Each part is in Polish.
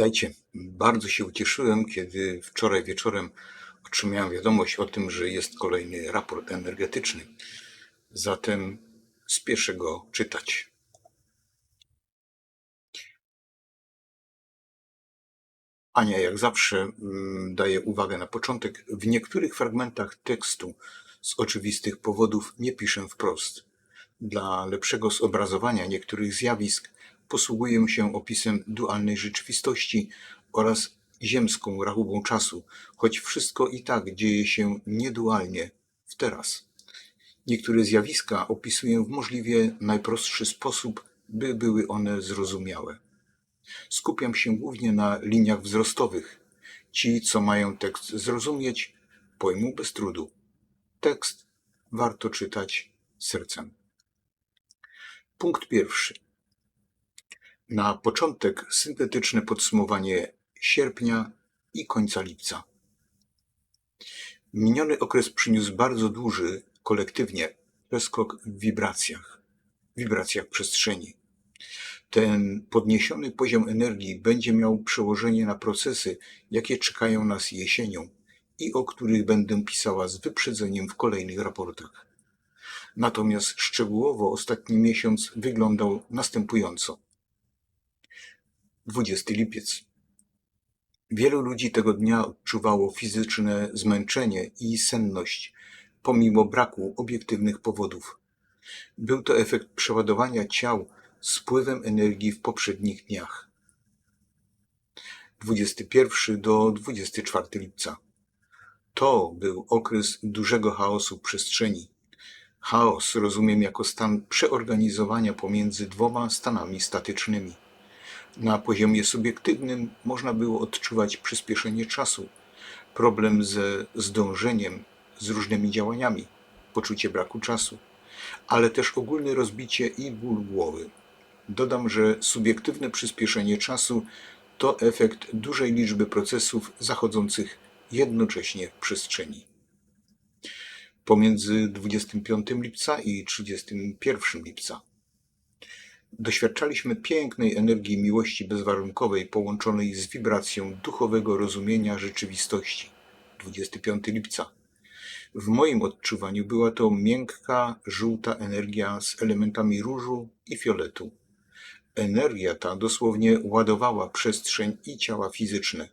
Witajcie. Bardzo się ucieszyłem, kiedy wczoraj wieczorem otrzymałem wiadomość o tym, że jest kolejny raport energetyczny. Zatem spieszę go czytać. Ania, jak zawsze, mm, daje uwagę na początek. W niektórych fragmentach tekstu z oczywistych powodów nie piszę wprost. Dla lepszego zobrazowania niektórych zjawisk posługuję się opisem dualnej rzeczywistości oraz ziemską rachubą czasu, choć wszystko i tak dzieje się niedualnie w teraz. Niektóre zjawiska opisuję w możliwie najprostszy sposób, by były one zrozumiałe. Skupiam się głównie na liniach wzrostowych. Ci, co mają tekst zrozumieć, pojmą bez trudu. Tekst warto czytać sercem. Punkt pierwszy. Na początek syntetyczne podsumowanie sierpnia i końca lipca. Miniony okres przyniósł bardzo duży, kolektywnie, przeskok w wibracjach, wibracjach przestrzeni. Ten podniesiony poziom energii będzie miał przełożenie na procesy, jakie czekają nas jesienią i o których będę pisała z wyprzedzeniem w kolejnych raportach. Natomiast szczegółowo ostatni miesiąc wyglądał następująco. 20 lipiec. Wielu ludzi tego dnia odczuwało fizyczne zmęczenie i senność, pomimo braku obiektywnych powodów. Był to efekt przeładowania ciał spływem energii w poprzednich dniach. 21 do 24 lipca. To był okres dużego chaosu przestrzeni. Chaos rozumiem jako stan przeorganizowania pomiędzy dwoma stanami statycznymi. Na poziomie subiektywnym można było odczuwać przyspieszenie czasu, problem ze zdążeniem z różnymi działaniami, poczucie braku czasu, ale też ogólne rozbicie i ból głowy. Dodam, że subiektywne przyspieszenie czasu to efekt dużej liczby procesów zachodzących jednocześnie w przestrzeni. Pomiędzy 25 lipca i 31 lipca doświadczaliśmy pięknej energii miłości bezwarunkowej połączonej z wibracją duchowego rozumienia rzeczywistości. 25 lipca. W moim odczuwaniu była to miękka, żółta energia z elementami różu i fioletu. Energia ta dosłownie ładowała przestrzeń i ciała fizyczne.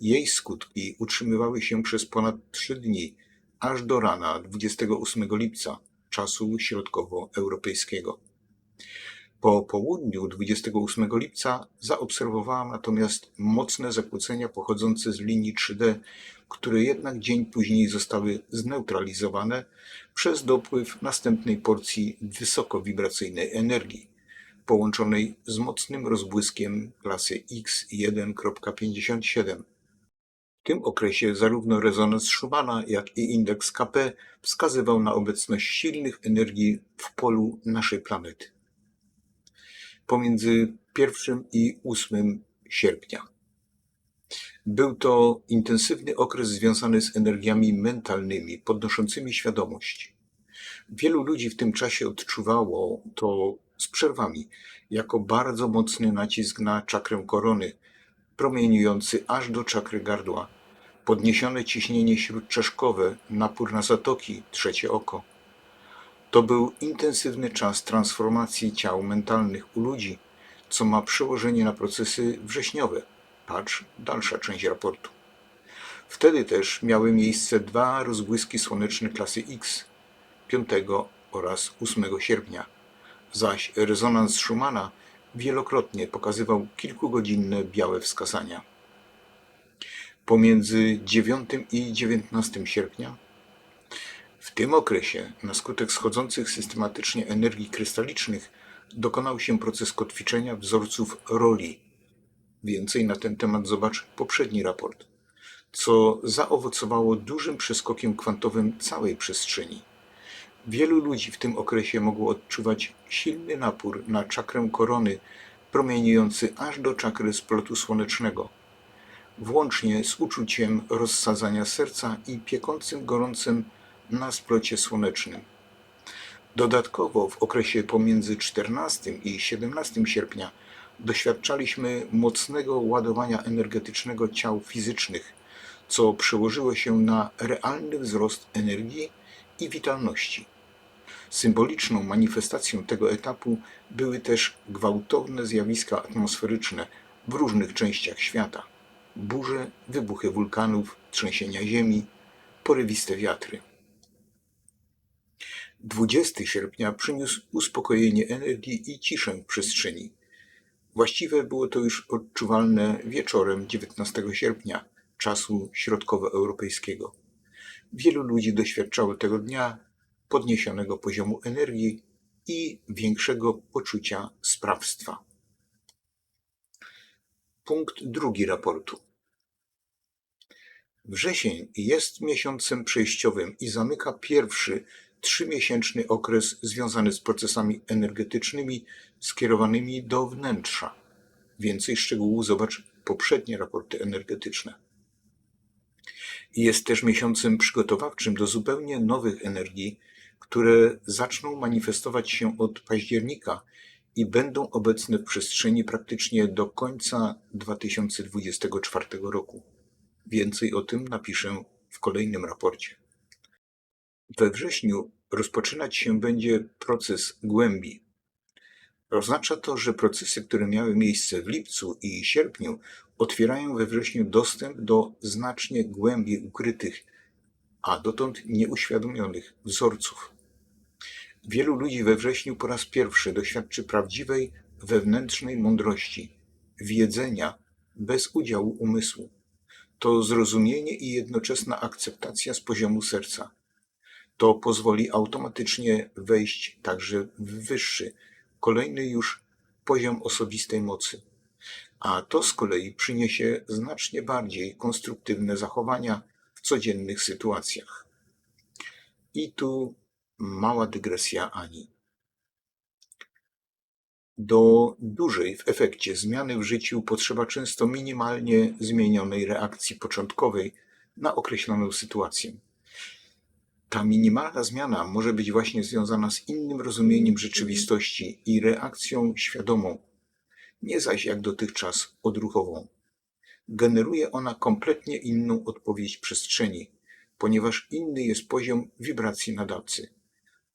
Jej skutki utrzymywały się przez ponad trzy dni, aż do rana 28 lipca, czasu środkowoeuropejskiego. Po południu 28 lipca zaobserwowałam natomiast mocne zakłócenia pochodzące z linii 3D, które jednak dzień później zostały zneutralizowane przez dopływ następnej porcji wysokowibracyjnej energii, połączonej z mocnym rozbłyskiem klasy X1.57. W tym okresie zarówno rezonans Schumana, jak i indeks KP wskazywał na obecność silnych energii w polu naszej planety pomiędzy 1 i 8 sierpnia. Był to intensywny okres związany z energiami mentalnymi, podnoszącymi świadomość. Wielu ludzi w tym czasie odczuwało to z przerwami, jako bardzo mocny nacisk na czakrę korony, promieniujący aż do czakry gardła, podniesione ciśnienie śródczaszkowe, napór na zatoki, trzecie oko. To był intensywny czas transformacji ciał mentalnych u ludzi, co ma przełożenie na procesy wrześniowe. Patrz dalsza część raportu. Wtedy też miały miejsce dwa rozbłyski słoneczne klasy X 5 oraz 8 sierpnia, zaś rezonans Schumana wielokrotnie pokazywał kilkugodzinne białe wskazania. Pomiędzy 9 i 19 sierpnia w tym okresie, na skutek schodzących systematycznie energii krystalicznych, dokonał się proces kotwiczenia wzorców roli. Więcej na ten temat zobacz poprzedni raport, co zaowocowało dużym przeskokiem kwantowym całej przestrzeni. Wielu ludzi w tym okresie mogło odczuwać silny napór na czakrę korony, promieniujący aż do czakry splotu słonecznego, włącznie z uczuciem rozsadzania serca i piekącym gorącym na splocie słonecznym. Dodatkowo w okresie pomiędzy 14 i 17 sierpnia doświadczaliśmy mocnego ładowania energetycznego ciał fizycznych, co przełożyło się na realny wzrost energii i witalności. Symboliczną manifestacją tego etapu były też gwałtowne zjawiska atmosferyczne w różnych częściach świata: burze, wybuchy wulkanów, trzęsienia ziemi, porywiste wiatry. 20 sierpnia przyniósł uspokojenie energii i ciszę przestrzeni. Właściwie było to już odczuwalne wieczorem 19 sierpnia, czasu środkowoeuropejskiego. Wielu ludzi doświadczało tego dnia podniesionego poziomu energii i większego poczucia sprawstwa. Punkt drugi raportu. Wrzesień jest miesiącem przejściowym i zamyka pierwszy trzymiesięczny okres związany z procesami energetycznymi skierowanymi do wnętrza. Więcej szczegółów zobacz poprzednie raporty energetyczne. Jest też miesiącem przygotowawczym do zupełnie nowych energii, które zaczną manifestować się od października i będą obecne w przestrzeni praktycznie do końca 2024 roku. Więcej o tym napiszę w kolejnym raporcie. We wrześniu rozpoczynać się będzie proces głębi. Oznacza to, że procesy, które miały miejsce w lipcu i sierpniu, otwierają we wrześniu dostęp do znacznie głębiej ukrytych, a dotąd nieuświadomionych wzorców. Wielu ludzi we wrześniu po raz pierwszy doświadczy prawdziwej wewnętrznej mądrości, wiedzenia bez udziału umysłu. To zrozumienie i jednoczesna akceptacja z poziomu serca. To pozwoli automatycznie wejść także w wyższy, kolejny już poziom osobistej mocy. A to z kolei przyniesie znacznie bardziej konstruktywne zachowania w codziennych sytuacjach. I tu mała dygresja Ani. Do dużej w efekcie zmiany w życiu potrzeba często minimalnie zmienionej reakcji początkowej na określoną sytuację. Ta minimalna zmiana może być właśnie związana z innym rozumieniem rzeczywistości i reakcją świadomą, nie zaś jak dotychczas odruchową. Generuje ona kompletnie inną odpowiedź przestrzeni, ponieważ inny jest poziom wibracji nadawcy.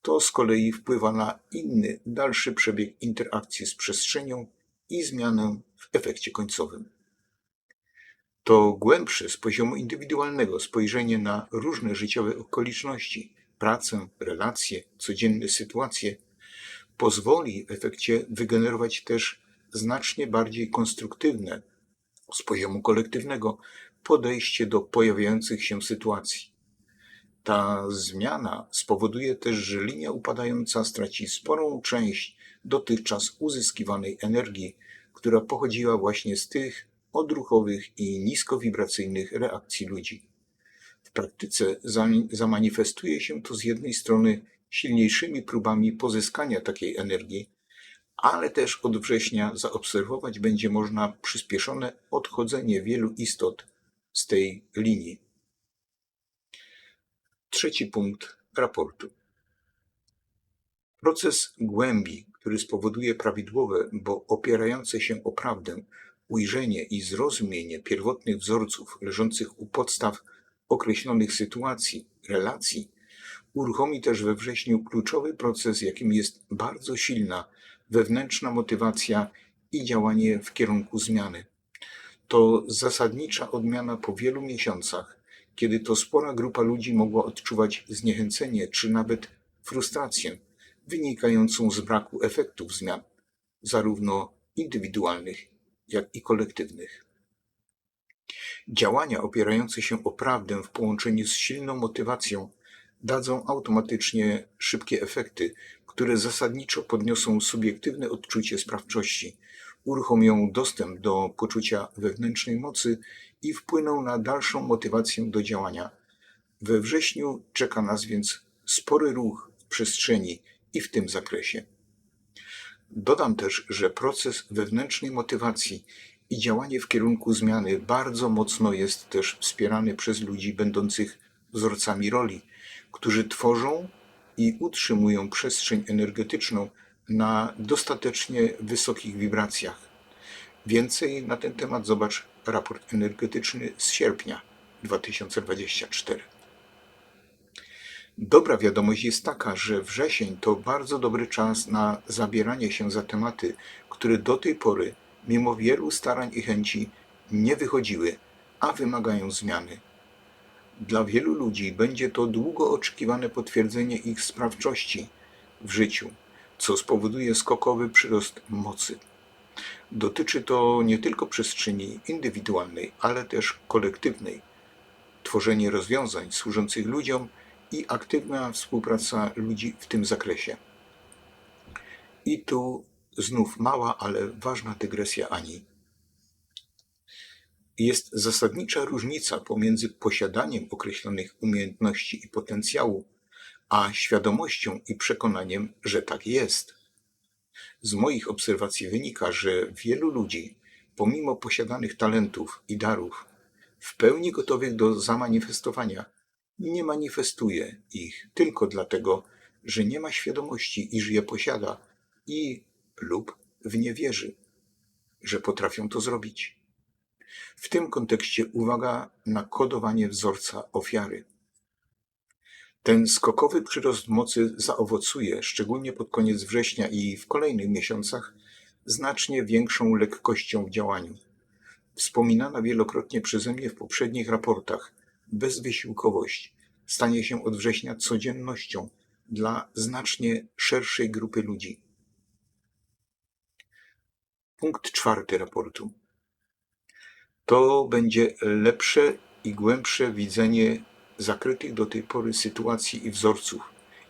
To z kolei wpływa na inny, dalszy przebieg interakcji z przestrzenią i zmianę w efekcie końcowym. To głębsze z poziomu indywidualnego spojrzenie na różne życiowe okoliczności, pracę, relacje, codzienne sytuacje pozwoli w efekcie wygenerować też znacznie bardziej konstruktywne z poziomu kolektywnego podejście do pojawiających się sytuacji. Ta zmiana spowoduje też, że linia upadająca straci sporą część dotychczas uzyskiwanej energii, która pochodziła właśnie z tych odruchowych i niskowibracyjnych reakcji ludzi. W praktyce zamanifestuje się to z jednej strony silniejszymi próbami pozyskania takiej energii, ale też od września zaobserwować będzie można przyspieszone odchodzenie wielu istot z tej linii. Trzeci punkt raportu. Proces głębi, który spowoduje prawidłowe, bo opierające się o prawdę, ujrzenie i zrozumienie pierwotnych wzorców leżących u podstaw określonych sytuacji, relacji, uruchomi też we wrześniu kluczowy proces, jakim jest bardzo silna wewnętrzna motywacja i działanie w kierunku zmiany. To zasadnicza odmiana po wielu miesiącach, kiedy to spora grupa ludzi mogła odczuwać zniechęcenie czy nawet frustrację wynikającą z braku efektów zmian, zarówno indywidualnych, jak i kolektywnych. Działania opierające się o prawdę w połączeniu z silną motywacją dadzą automatycznie szybkie efekty, które zasadniczo podniosą subiektywne odczucie sprawczości, uruchomią dostęp do poczucia wewnętrznej mocy i wpłyną na dalszą motywację do działania. We wrześniu czeka nas więc spory ruch w przestrzeni i w tym zakresie. Dodam też, że proces wewnętrznej motywacji i działanie w kierunku zmiany bardzo mocno jest też wspierany przez ludzi będących wzorcami roli, którzy tworzą i utrzymują przestrzeń energetyczną na dostatecznie wysokich wibracjach. Więcej na ten temat zobacz raport energetyczny z sierpnia 2024. Dobra wiadomość jest taka, że wrzesień to bardzo dobry czas na zabieranie się za tematy, które do tej pory, mimo wielu starań i chęci, nie wychodziły, a wymagają zmiany. Dla wielu ludzi będzie to długo oczekiwane potwierdzenie ich sprawczości w życiu, co spowoduje skokowy przyrost mocy. Dotyczy to nie tylko przestrzeni indywidualnej, ale też kolektywnej. Tworzenie rozwiązań służących ludziom i aktywna współpraca ludzi w tym zakresie. I tu znów mała, ale ważna dygresja Ani. Jest zasadnicza różnica pomiędzy posiadaniem określonych umiejętności i potencjału, a świadomością i przekonaniem, że tak jest. Z moich obserwacji wynika, że wielu ludzi, pomimo posiadanych talentów i darów, w pełni gotowych do zamanifestowania, nie manifestuje ich tylko dlatego, że nie ma świadomości, iż je posiada i lub w nie wierzy, że potrafią to zrobić. W tym kontekście uwaga na kodowanie wzorca ofiary. Ten skokowy przyrost mocy zaowocuje, szczególnie pod koniec września i w kolejnych miesiącach, znacznie większą lekkością w działaniu. Wspominana wielokrotnie przeze mnie w poprzednich raportach, bezwysiłkowość stanie się od września codziennością dla znacznie szerszej grupy ludzi. Punkt czwarty raportu. To będzie lepsze i głębsze widzenie zakrytych do tej pory sytuacji i wzorców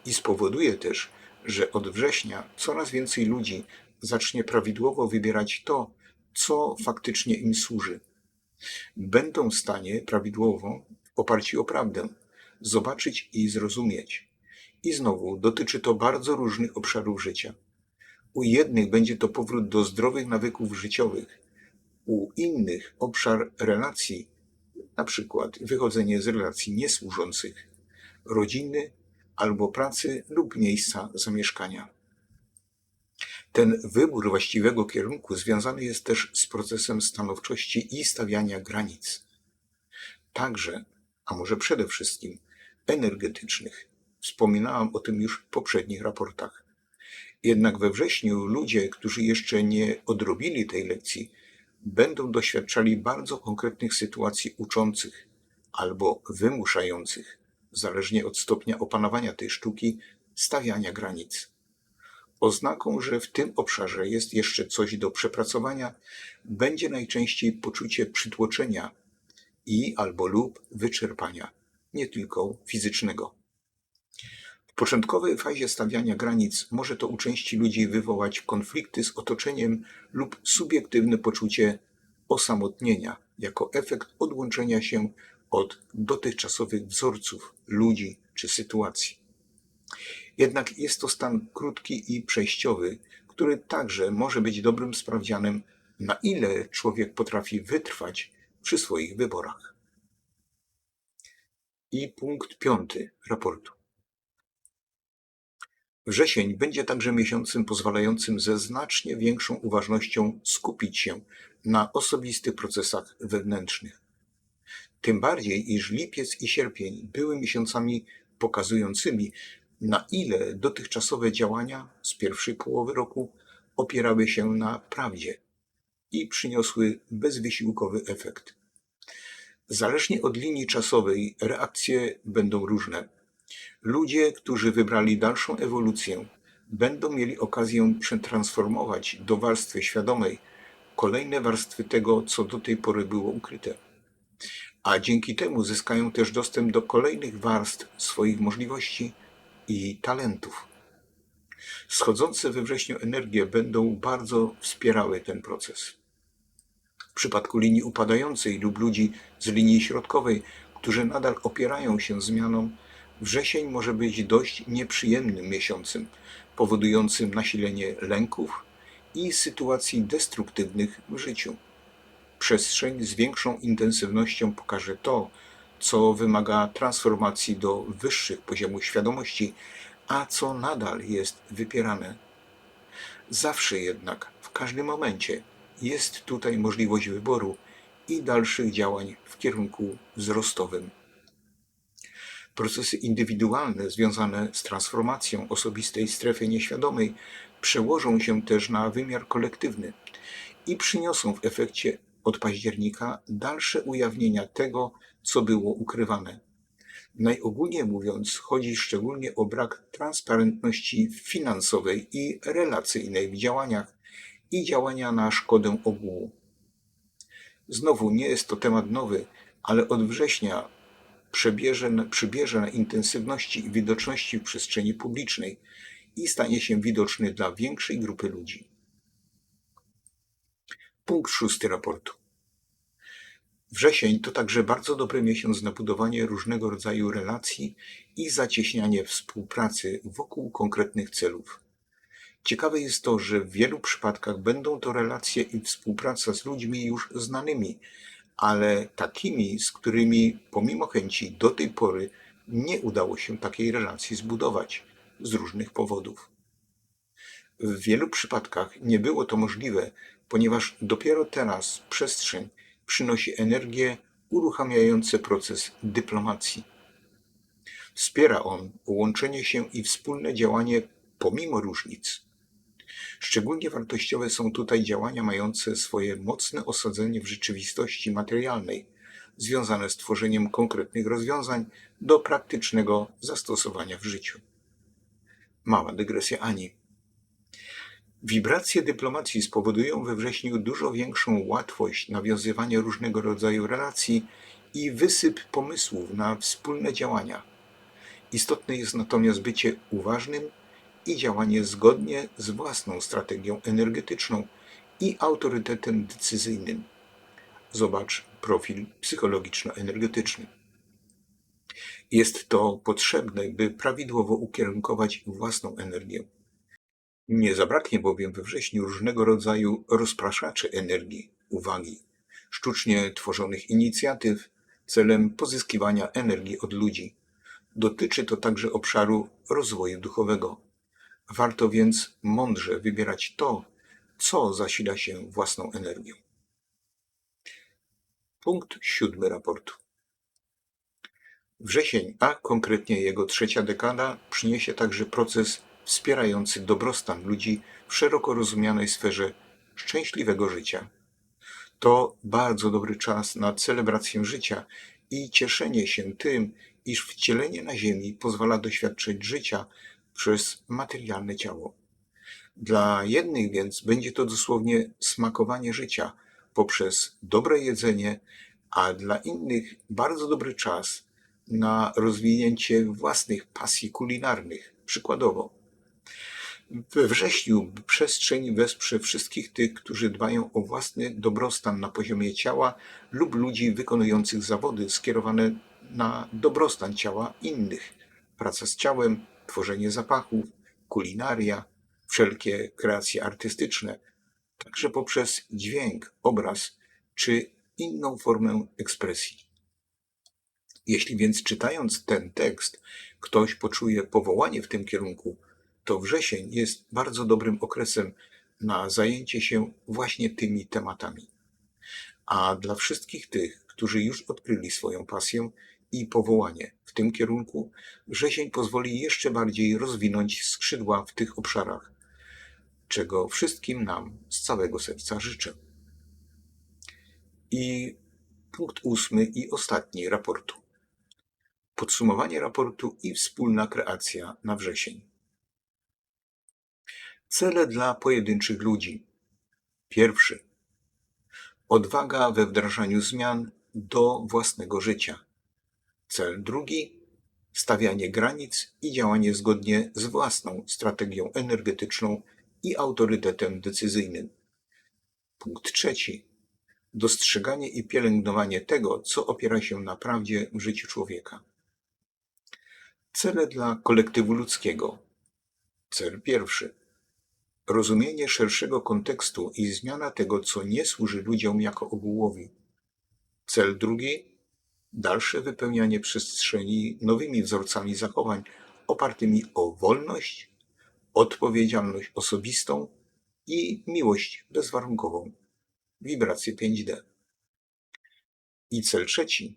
i spowoduje też, że od września coraz więcej ludzi zacznie prawidłowo wybierać to, co faktycznie im służy. Będą w stanie prawidłowo, w oparciu o prawdę, zobaczyć i zrozumieć. I znowu dotyczy to bardzo różnych obszarów życia. U jednych będzie to powrót do zdrowych nawyków życiowych, u innych obszar relacji, na przykład wychodzenie z relacji niesłużących, rodziny albo pracy lub miejsca zamieszkania. Ten wybór właściwego kierunku związany jest też z procesem stanowczości i stawiania granic. Także, a może przede wszystkim, energetycznych. Wspominałam o tym już w poprzednich raportach. Jednak we wrześniu ludzie, którzy jeszcze nie odrobili tej lekcji, będą doświadczali bardzo konkretnych sytuacji uczących albo wymuszających, zależnie od stopnia opanowania tej sztuki, stawiania granic. Oznaką, że w tym obszarze jest jeszcze coś do przepracowania, będzie najczęściej poczucie przytłoczenia i albo lub wyczerpania, nie tylko fizycznego. W początkowej fazie stawiania granic może to u części ludzi wywołać konflikty z otoczeniem lub subiektywne poczucie osamotnienia jako efekt odłączenia się od dotychczasowych wzorców ludzi czy sytuacji. Jednak jest to stan krótki i przejściowy, który także może być dobrym sprawdzianem, na ile człowiek potrafi wytrwać przy swoich wyborach. I punkt piąty raportu. Wrzesień będzie także miesiącem pozwalającym ze znacznie większą uważnością skupić się na osobistych procesach wewnętrznych. Tym bardziej, iż lipiec i sierpień były miesiącami pokazującymi, na ile dotychczasowe działania z pierwszej połowy roku opierały się na prawdzie i przyniosły bezwysiłkowy efekt. Zależnie od linii czasowej reakcje będą różne. Ludzie, którzy wybrali dalszą ewolucję, będą mieli okazję przetransformować do warstwy świadomej kolejne warstwy tego, co do tej pory było ukryte. A dzięki temu zyskają też dostęp do kolejnych warstw swoich możliwości i talentów. Schodzące we wrześniu energie będą bardzo wspierały ten proces. W przypadku linii upadającej lub ludzi z linii środkowej, którzy nadal opierają się zmianom, wrzesień może być dość nieprzyjemnym miesiącem, powodującym nasilenie lęków i sytuacji destruktywnych w życiu. Przestrzeń z większą intensywnością pokaże to, co wymaga transformacji do wyższych poziomów świadomości, a co nadal jest wypierane. Zawsze jednak, w każdym momencie, jest tutaj możliwość wyboru i dalszych działań w kierunku wzrostowym. Procesy indywidualne związane z transformacją osobistej strefy nieświadomej przełożą się też na wymiar kolektywny i przyniosą w efekcie od października dalsze ujawnienia tego, co było ukrywane. Najogólniej mówiąc, chodzi szczególnie o brak transparentności finansowej i relacyjnej w działaniach i działania na szkodę ogółu. Znowu nie jest to temat nowy, ale od września przebierze, przybierze na intensywności i widoczności w przestrzeni publicznej i stanie się widoczny dla większej grupy ludzi. Punkt szósty raportu. Wrzesień to także bardzo dobry miesiąc na budowanie różnego rodzaju relacji i zacieśnianie współpracy wokół konkretnych celów. Ciekawe jest to, że w wielu przypadkach będą to relacje i współpraca z ludźmi już znanymi, ale takimi, z którymi pomimo chęci do tej pory nie udało się takiej relacji zbudować z różnych powodów. W wielu przypadkach nie było to możliwe, ponieważ dopiero teraz przestrzeń przynosi energię uruchamiające proces dyplomacji. Wspiera on łączenie się i wspólne działanie pomimo różnic. Szczególnie wartościowe są tutaj działania mające swoje mocne osadzenie w rzeczywistości materialnej, związane z tworzeniem konkretnych rozwiązań do praktycznego zastosowania w życiu. Mała dygresja Ani. Wibracje dyplomacji spowodują we wrześniu dużo większą łatwość nawiązywania różnego rodzaju relacji i wysyp pomysłów na wspólne działania. Istotne jest natomiast bycie uważnym i działanie zgodnie z własną strategią energetyczną i autorytetem decyzyjnym. Zobacz profil psychologiczno-energetyczny. Jest to potrzebne, by prawidłowo ukierunkować własną energię. Nie zabraknie bowiem we wrześniu różnego rodzaju rozpraszaczy energii, uwagi, sztucznie tworzonych inicjatyw celem pozyskiwania energii od ludzi. Dotyczy to także obszaru rozwoju duchowego. Warto więc mądrze wybierać to, co zasila się własną energią. Punkt siódmy raportu. Wrzesień, a konkretnie jego trzecia dekada, przyniesie także proces wspierający dobrostan ludzi w szeroko rozumianej sferze szczęśliwego życia. To bardzo dobry czas na celebrację życia i cieszenie się tym, iż wcielenie na Ziemi pozwala doświadczyć życia przez materialne ciało. Dla jednych więc będzie to dosłownie smakowanie życia poprzez dobre jedzenie, a dla innych bardzo dobry czas na rozwinięcie własnych pasji kulinarnych. Przykładowo, we wrześniu przestrzeń wesprze wszystkich tych, którzy dbają o własny dobrostan na poziomie ciała lub ludzi wykonujących zawody skierowane na dobrostan ciała innych. Praca z ciałem, tworzenie zapachów, kulinaria, wszelkie kreacje artystyczne, także poprzez dźwięk, obraz czy inną formę ekspresji. Jeśli więc czytając ten tekst ktoś poczuje powołanie w tym kierunku, to wrzesień jest bardzo dobrym okresem na zajęcie się właśnie tymi tematami. A dla wszystkich tych, którzy już odkryli swoją pasję i powołanie w tym kierunku, wrzesień pozwoli jeszcze bardziej rozwinąć skrzydła w tych obszarach, czego wszystkim nam z całego serca życzę. I punkt ósmy i ostatni raportu. Podsumowanie raportu i wspólna kreacja na wrzesień. Cele dla pojedynczych ludzi. Pierwszy. Odwaga we wdrażaniu zmian do własnego życia. Cel drugi. Stawianie granic i działanie zgodnie z własną strategią energetyczną i autorytetem decyzyjnym. Punkt trzeci. Dostrzeganie i pielęgnowanie tego, co opiera się na prawdzie w życiu człowieka. Cele dla kolektywu ludzkiego. Cel pierwszy rozumienie szerszego kontekstu i zmiana tego, co nie służy ludziom jako ogółowi. Cel drugi dalsze wypełnianie przestrzeni nowymi wzorcami zachowań opartymi o wolność, odpowiedzialność osobistą i miłość bezwarunkową. wibracje 5D. I cel trzeci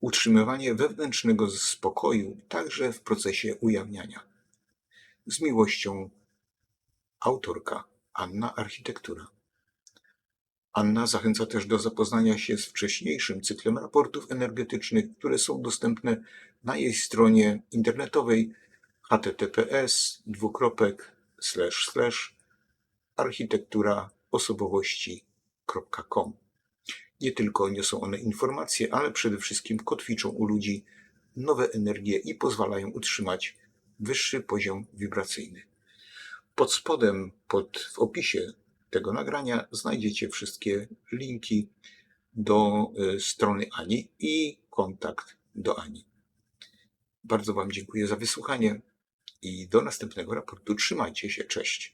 utrzymywanie wewnętrznego spokoju także w procesie ujawniania. Z miłością autorka Anna Architektura. Anna zachęca też do zapoznania się z wcześniejszym cyklem raportów energetycznych, które są dostępne na jej stronie internetowej https architekturaosobowości.com. Nie tylko niosą one informacje, ale przede wszystkim kotwiczą u ludzi nowe energie i pozwalają utrzymać wyższy poziom wibracyjny. Pod spodem, pod, w opisie tego nagrania znajdziecie wszystkie linki do y, strony Ani i kontakt do Ani. Bardzo Wam dziękuję za wysłuchanie i do następnego raportu. Trzymajcie się, cześć.